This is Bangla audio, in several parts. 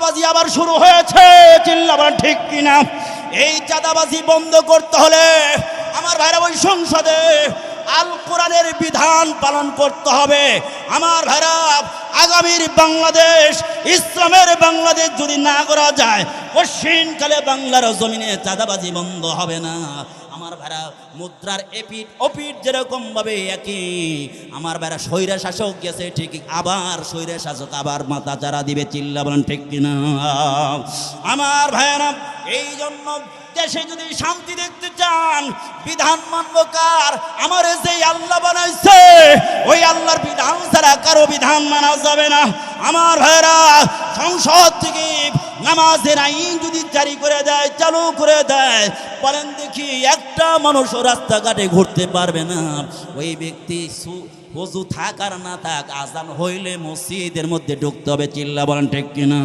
চাঁদাবাজি আবার শুরু হয়েছে চিল্লাবার ঠিক কিনা? এই চাঁদাবাজি বন্ধ করতে হলে আমার ভাইরা ওই সংসদে আল কোরআনের বিধান পালন করতে হবে। আমার ভাইরা আগামীর বাংলাদেশ, ইসলামের বাংলাদেশ যদি না করা যায় পশ্চিমকালে বাংলার জমিনে চাঁদাবাজি বন্ধ হবে না। আমার ভাড়া মুদ্রার এপিট ওপিট যেরকম ভাবে একই, আমার ভাড়া স্বৈরা শাসক গেছে, ঠিক আবার স্বৈরা শাসক আবার মাথা চারা দিবে, চিল্লা বলেন ঠিক কিনা? আমার ভাইয়ারা এই জন্য দেশে যদি শান্তি দেখতে চান, বিধান মানবকার আমার যে আল্লাহ বানাইছে, ওই আল্লাহর বিধান ছাড়া কারও বিধান মানা যাবে না। আমার ভাইরা সংসদ থেকে নামাজের আইন যদি জারি করে দেয়, চালু করে দেয়, বলেন দেখি একটা মানুষ রাস্তাঘাটে ঘুরতে পারবে না। ওই ব্যক্তি অজু থাক আর না থাক, আজান হইলে মসজিদের মধ্যে ঢুকতে হবে, চিল্লা বলেন ঠিক কিনা?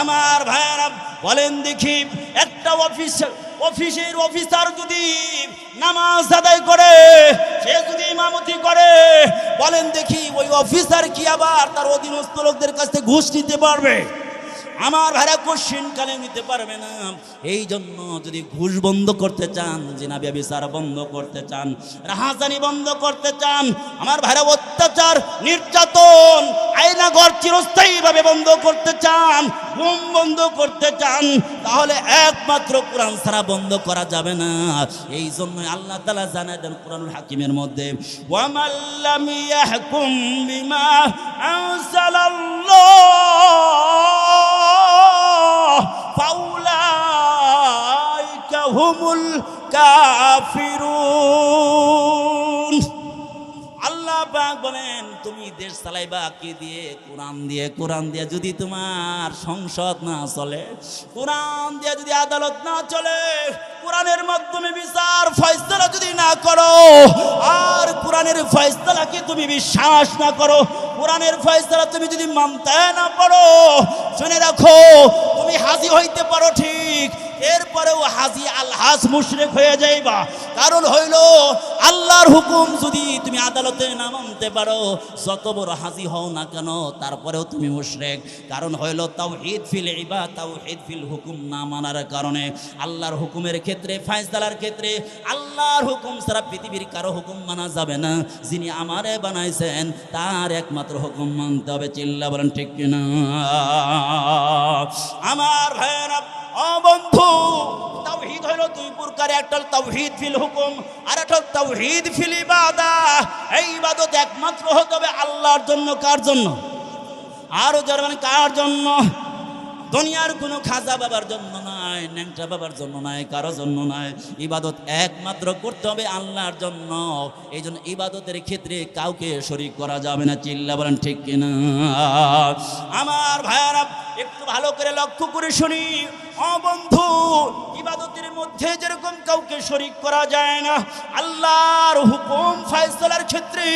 আমার ভাইয়ারা, বলেন দেখি একটা অফিস অফিসের অফিসার যদি নামাজ আদায় করে, সে যদি ইমামতি করে, বলেন দেখি ওই অফিসার কি আবার তার অধীনস্থ লোকদের কাছ থেকে ঘুষ নিতে পারবে? আমার ভাড়া কোশ্চিন কালে নিতে পারবে না। এই জন্য যদি ঘুষ বন্ধ করতে চান জিনা ব্যবচার বন্ধ করতে চান, রাহাজানি বন্ধ করতে চান, আমার ভাড়া অত্যাচার, নির্যাতন আয়না ঘর চিরস্থায়ীভাবে বন্ধ করতে চান, ঘুম বন্ধ করতে চান, তাহলে একমাত্র কোরআন ছাড়া বন্ধ করা যাবে না। এই জন্য আল্লাহ তালা জানাই দেন কোরআনুল হাকিমের মধ্যে ওয়ামাল্লাম ইয়াহকুম বিমা আনজালাল্লাহ। হুমুল কাফিরুন। আল্লাহ পাক বলেন, তুমি দেশ চালাইবা কি দিয়ে? কোরআন দিয়ে কোরআন দিয়ে যদি তোমার সংসদ না চলে, কোরআন দিয়ে যদি আদালত না চলে, কোরআনের মাধ্যমে বিচার, ফয়সলা যদি না করো, আর কোরআনের ফয়সলাকে তুমি বিশ্বাস না করো? কোরআনের ফয়সলা তুমি যদি মানতে না পারো, শুনে রাখো, তুমি হাজি হইতে পারো ঠিক এরপরেও হাজি আলহাস মুশরেক হয়ে যাইবা। কারণ হইল, আল্লাহর হুকুম যদি তুমি আদালতে না মানতে পারো, যত বড় হাজি হও না কেন, তারপরেও তুমি মুশরেক। কারণ হইল তাও ঈদ ফিল ইবা তাও ঈদ ফিল হুকুম না মানার কারণে। আল্লাহর হুকুমের ক্ষেত্রে, ফায়সালার ক্ষেত্রে, আল্লাহর হুকুম ছাড়া পৃথিবীর কারও হুকুম মানা যাবে না। যিনি আমারে বানাইছেন, তার একমাত্র হুকুম মানতে হবে। চিল্লা বলেন ঠিক কিনা? আমার ভাইয়েরা ও বন্ধু। তাওহীদ হইল দুই প্রকার, একটা হলো তাওহীদ ফিল হুকুম, আর একটা হলো তাওহীদ ফিল ইবাদা। এই ইবাদত একমাত্র হতে হবে আল্লাহর জন্য, কার জন্য? আরও যার কার জন্য? দুনিয়ার কোনো খাজা বাবার জন্য নয় ন্যাংটা বাবার জন্য নয় কারও জন্য নয় ইবাদত একমাত্র করতে হবে আল্লাহর জন্য। এই জন্য ইবাদতের ক্ষেত্রে কাউকে শরিক করা যাবে না, চিল্লা বলেন, ঠিক কিনা? আমার ভাইয়ারা, একটু ভালো করে লক্ষ্য করে শুনি। অবন্ধু, ইবাদতের মধ্যে যেরকম কাউকে শরিক করা যায় না, আল্লাহর হুকুম ফায়সলার ক্ষেত্রে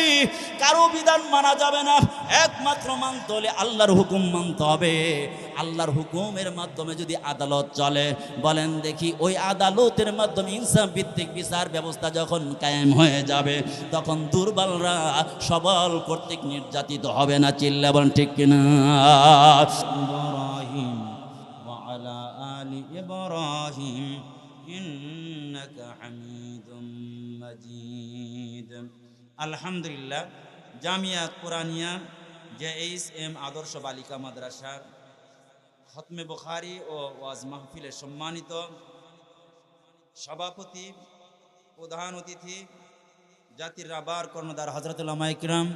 কারও বিধান মানা যাবে না। একমাত্র মানতে হলে আল্লাহর হুকুম মানতে হবে। আল্লাহর হুকুমের মাধ্যমে যদি আদালত চলে, বলেন দেখি ওই আদালতের মাধ্যমে ইনসাম ভিত্তিক বিচার ব্যবস্থা যখন কায়েম হয়ে যাবে, তখন দুর্বলরা সবল কর্তৃক নির্যাতিত হবে না, চিল্লা বলেন ঠিক কিনা? آل إبراهيم إنك حميد مجيد الحمد لله Jamia Quraniya J H M Adarsha Balika মাদ্রাসার খতমে বুখারি ও ওয়াজ মাহফিলের সম্মানিত সভাপতি প্রধান অতিথি জাতির রাবার কর্ণধার হজরতুল্লাহ ইকরাম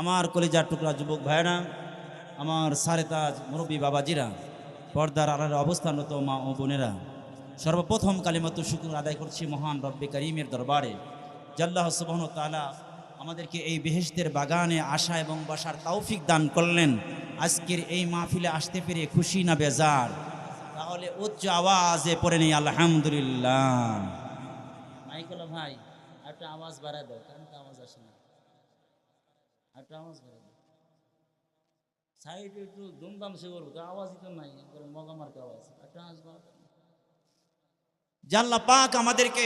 আমার কলিজার টুকরা যুবক ভাইরা আমার সারে তাজ মুরব্বী বাবাজিরা পর্দার আড়ালে অবস্থানরত মা ও বোনেরা, সর্বপ্রথম কালিমাত শুকুর আদায় করছি মহান রব্বে করিমের দরবারে। জাল্লাহ সুবহন তালা আমাদেরকে এই বেহেশতের বাগানে আসা এবং বসার তৌফিক দান করলেন। আজকের এই মাহফিলে আসতে পেরে খুশি না বেজার? তাহলে উচ্চ আওয়াজে পড়ে নেই, আলহামদুলিল্লাহ। ভাই, একটা আওয়াজ বাড়ায় দাও, কারণ তো আওয়াজ আসে না। একটা আওয়াজ বাড়ায় সাইডে একটু দুমদাম সে করব আওয়াজই তো নাই, একবারে মগামার আওয়াজ একটা জাল্লা পাক আমাদেরকে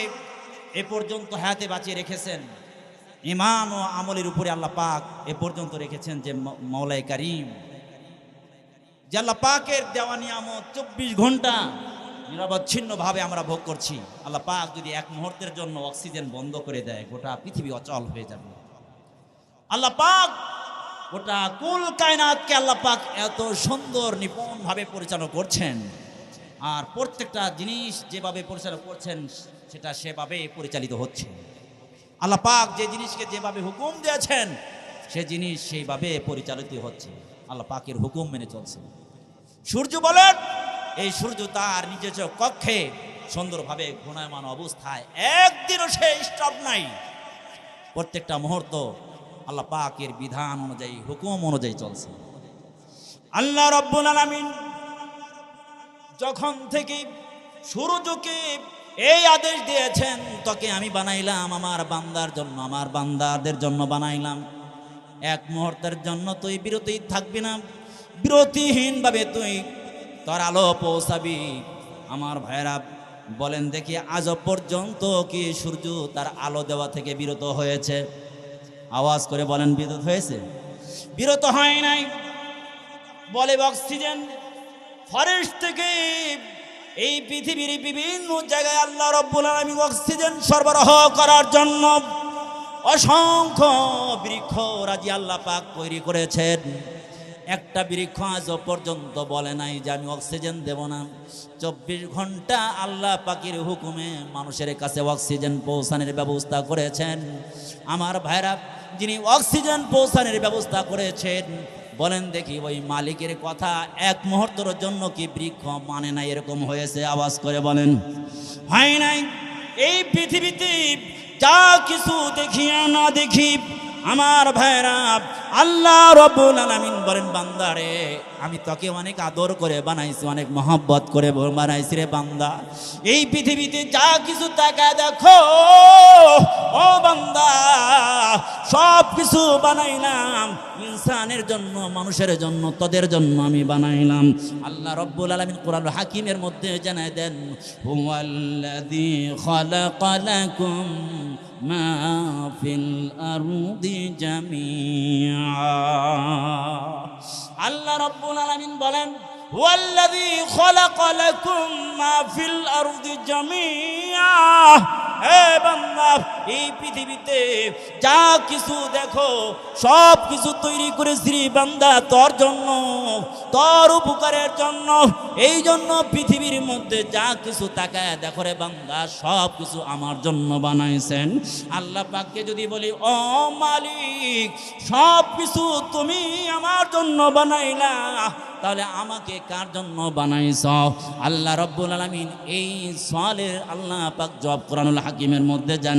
এ পর্যন্ত হায়াতে বাঁচিয়ে রেখেছেন ইমান ও আমলের উপরে আল্লাহ পাক এ পর্যন্ত রেখেছেন যে মৌলাই করিম। আল্লাহ পাকের দেওয়া নিয়ামত চব্বিশ ঘণ্টা নিরবচ্ছিন্নভাবে আমরা ভোগ করছি, আল্লাহ পাক যদি এক মুহূর্তের জন্য অক্সিজেন বন্ধ করে দেয়, গোটা পৃথিবী অচল হয়ে যাবে। আল্লাহ পাক গোটা কুল কায়নাতকে আল্লাহ পাক এত সুন্দর নিপুণভাবে পরিচালনা করছেন। আর প্রত্যেকটা জিনিস যেভাবে পরিচালনা করছেন, সেটা সেভাবে পরিচালিত হচ্ছে। আল্লাহ পাক যে জিনিসকে যেভাবে হুকুম দিয়েছেন, সে জিনিস সেইভাবে পরিচালিত হচ্ছে। আল্লাহ পাকের হুকুম মেনে চলছে। সূর্য বলেন, এই সূর্য তার নিজস্ব কক্ষে সুন্দরভাবে ঘূর্ণায়মান অবস্থায়, একদিনও সে স্টপ নাই। প্রত্যেকটা মুহূর্ত আল্লাহ পাকের বিধান অনুযায়ী, হুকুম অনুযায়ী চলছে। আল্লাহ রব্বুল আলামিন যখন থেকে সূর্যকে এই আদেশ দিয়েছেন, তোকে আমি বানাইলাম, আমার বান্দার জন্য, আমার বান্দাদের জন্য বানাইলাম। এক মুহূর্তের জন্য তুই বিরতি থাকবি না, বিরতিহীনভাবে তুই তোর আলো পৌঁছাবি। আমার ভাইরা বলেন দেখি আজ পর্যন্ত কি সূর্য তার আলো দেওয়া থেকে বিরত হয়েছে? আওয়াজ করে বলেন বিরত হয়েছে? বিরত হয় নাই। বলে অক্সিজেন। ফরেস্ট থেকে এই পৃথিবীর বিভিন্ন জায়গায় আল্লাহ রব্বুল আলামিন অক্সিজেন সরবরাহ করার জন্য অসংখ্য বৃক্ষ রাজি আল্লাহ পাক তৈরি করেছেন। একটা বৃক্ষ আজও পর্যন্ত বলে নাই যে আমি অক্সিজেন দেব না। চব্বিশ ঘণ্টা আল্লাহ পাকির হুকুমে মানুষের কাছে অক্সিজেন পৌঁছানোর ব্যবস্থা করেছেন। আমার ভাইরা, যিনি অক্সিজেন পৌঁছানোর ব্যবস্থা করেছেন, বলেন দেখি ওই মালিকের কথা এক মুহূর্তের জন্য কি বৃক্ষ মানে না এরকম হয়েছে? আওয়াজ করে বলেন, হয় নাই। এই পৃথিবীতে যা কিছু দেখি না দেখি, আমার ভাইরা আল্লাহ রব্বুল আলামিন বলেন বান্দারে আমি তোকে অনেক আদর করে বানাইছি, অনেক মহব্বত করে বানাইছি রে বান্দা। এই পৃথিবীতে যা কিছু তাকা দেখো, ও বান্দা, সব কিছু বানাইলাম। ইনসানের জন্য, মানুষের জন্য, তোদের জন্য আমি বানাইলাম। আল্লাহ রব্বুল আলামিন কোরআন হাকিমের মধ্যে জানায় দেন মা ফিল আরদি জামিআ। আল্লাহ রব্বুল আলামিন বলেন হুয়াল্লাযী খালাকা লাকুম মা ফিল আরদি জামিআ। হে বান্দা এই পৃথিবীতে যা কিছু দেখো, সব কিছু তৈরি করে রে বান্দা তোর জন্য, তোর উপকারের জন্য, এই জন্য পৃথিবীর মধ্যে যা কিছু তাকায় দেখো রে বান্দা, সব কিছু আমার জন্য বানাইছেন। আল্লাহ পাককে যদি বলি, ও মালিক, সব কিছু তুমি আমার জন্য বানাইলা, তাহলে আমাকে কার জন্য বানাইছ? আল্লাহ রব্বুল আলমিন এই সওয়ালের আল্লাহ পাক জব কোরআনুল হাকিমের মধ্যে জানে